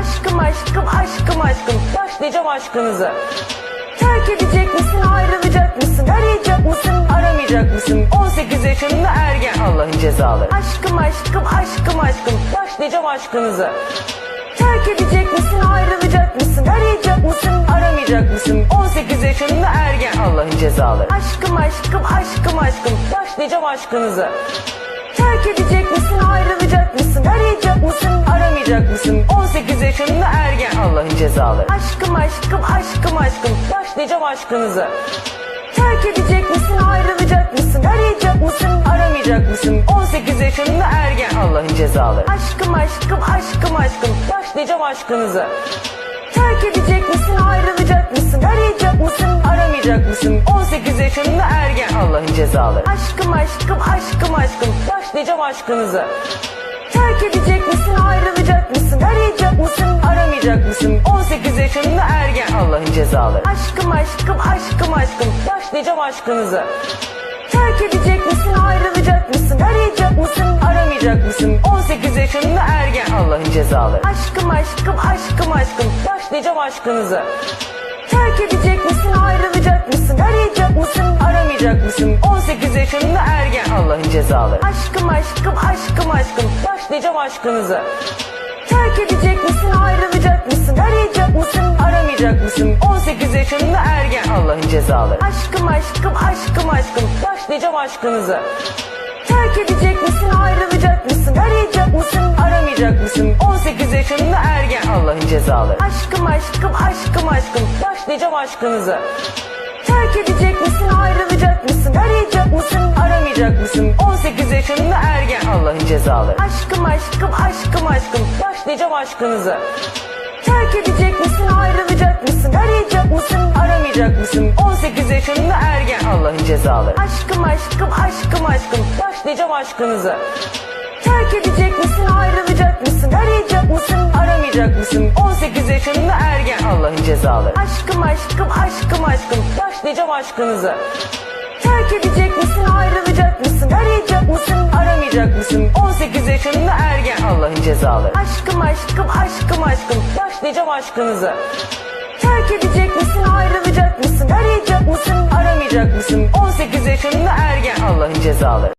Aşkım aşkım aşkım aşkım. Başlayacağım aşkınıza. Terk edecek misin ayrılacak mısın? Arayacak mısın aramayacak mısın? 18 yaşında ergen. Allah'ın cezaları. Aşkım aşkım aşkım aşkım. Başlayacağım aşkınıza. Terk edecek misin ayrılacak mısın? Arayacak mısın aramayacak mısın? 18 yaşında ergen. Allah'ın cezaları. Aşkım aşkım aşkım aşkım. Başlayacağım aşkınıza. Terk edecek misin ayrılacak mısın? Arayacak mısın aramayacak mısın? 18 yaşında ergen. Allah'ın cezaları. Aşkım aşkım aşkım aşkım. Başlayacağım aşkınıza. Terk edecek misin ayrılacak mısın? Arayacak mısın aramayacak mısın? 18 yaşında ergen. Allah'ın cezaları. Aşkım aşkım aşkım aşkım. Başlayacağım aşkınıza. Terk edecek misin ayrılacak mısın? Arayacak mısın aramayacak mısın? 18 yaşında cezaları. Aşkım aşkım aşkım aşkım. Başlayacağım aşkınıza. Terk edecek misin ayrılacak mısın? Arayacak mısın aramayacak mısın? 18 yaşında ergen. Allah'ın cezaları. Aşkım aşkım aşkım aşkım. Başlayacağım aşkınıza. Terk edecek misin ayrılacak mısın? Arayacak mısın aramayacak mısın? 18 yaşında ergen. Allah'ın cezaları. Aşkım aşkım aşkım aşkım. Başlayacağım aşkınıza. Terk edecek misin ayrılacak cezaları. Aşkım aşkım aşkım aşkım. Başlayacağım aşkınıza. Terk edecek misin ayrılacak mısın? Arayacak mısın aramayacak mısın? 18 yaşında ergen. Allah'ın cezaları. Aşkım aşkım aşkım aşkım. Başlayacağım aşkınıza. Terk edecek misin ayrılacak mısın? Arayacak mısın aramayacak mısın? 18 yaşında ergen. Allah'ın cezaları. Aşkım aşkım aşkım aşkım. Başlayacağım aşkınıza. Terk edecek misin 18 yaşında ergen. Allah'ın cezaları. Aşkım aşkım aşkım aşkım. Başlayacağım aşkınıza. Terk edecek misin ayrılacak mısın? Arayacak mısın aramayacak mısın? 18 yaşında ergen. Allah'ın cezaları. Aşkım aşkım aşkım aşkım. Başlayacağım aşkınıza. Terk edecek misin ayrılacak mısın? Arayacak mısın aramayacak mısın? 18 yaşında ergen. Allah'ın cezaları. Aşkım aşkım aşkım aşkım. Başlayacağım aşkınıza. Terk edecek misin ayrılacak mısın arayacak mısın aramayacak mısın? 18 yaşında ergen. Allah'ın cezaları. Aşkım aşkım aşkım aşkım. Başlayacağım aşkınıza. Terk edecek misin ayrılacak mısın arayacak mısın aramayacak mısın? 18 yaşında ergen. Allah'ın cezaları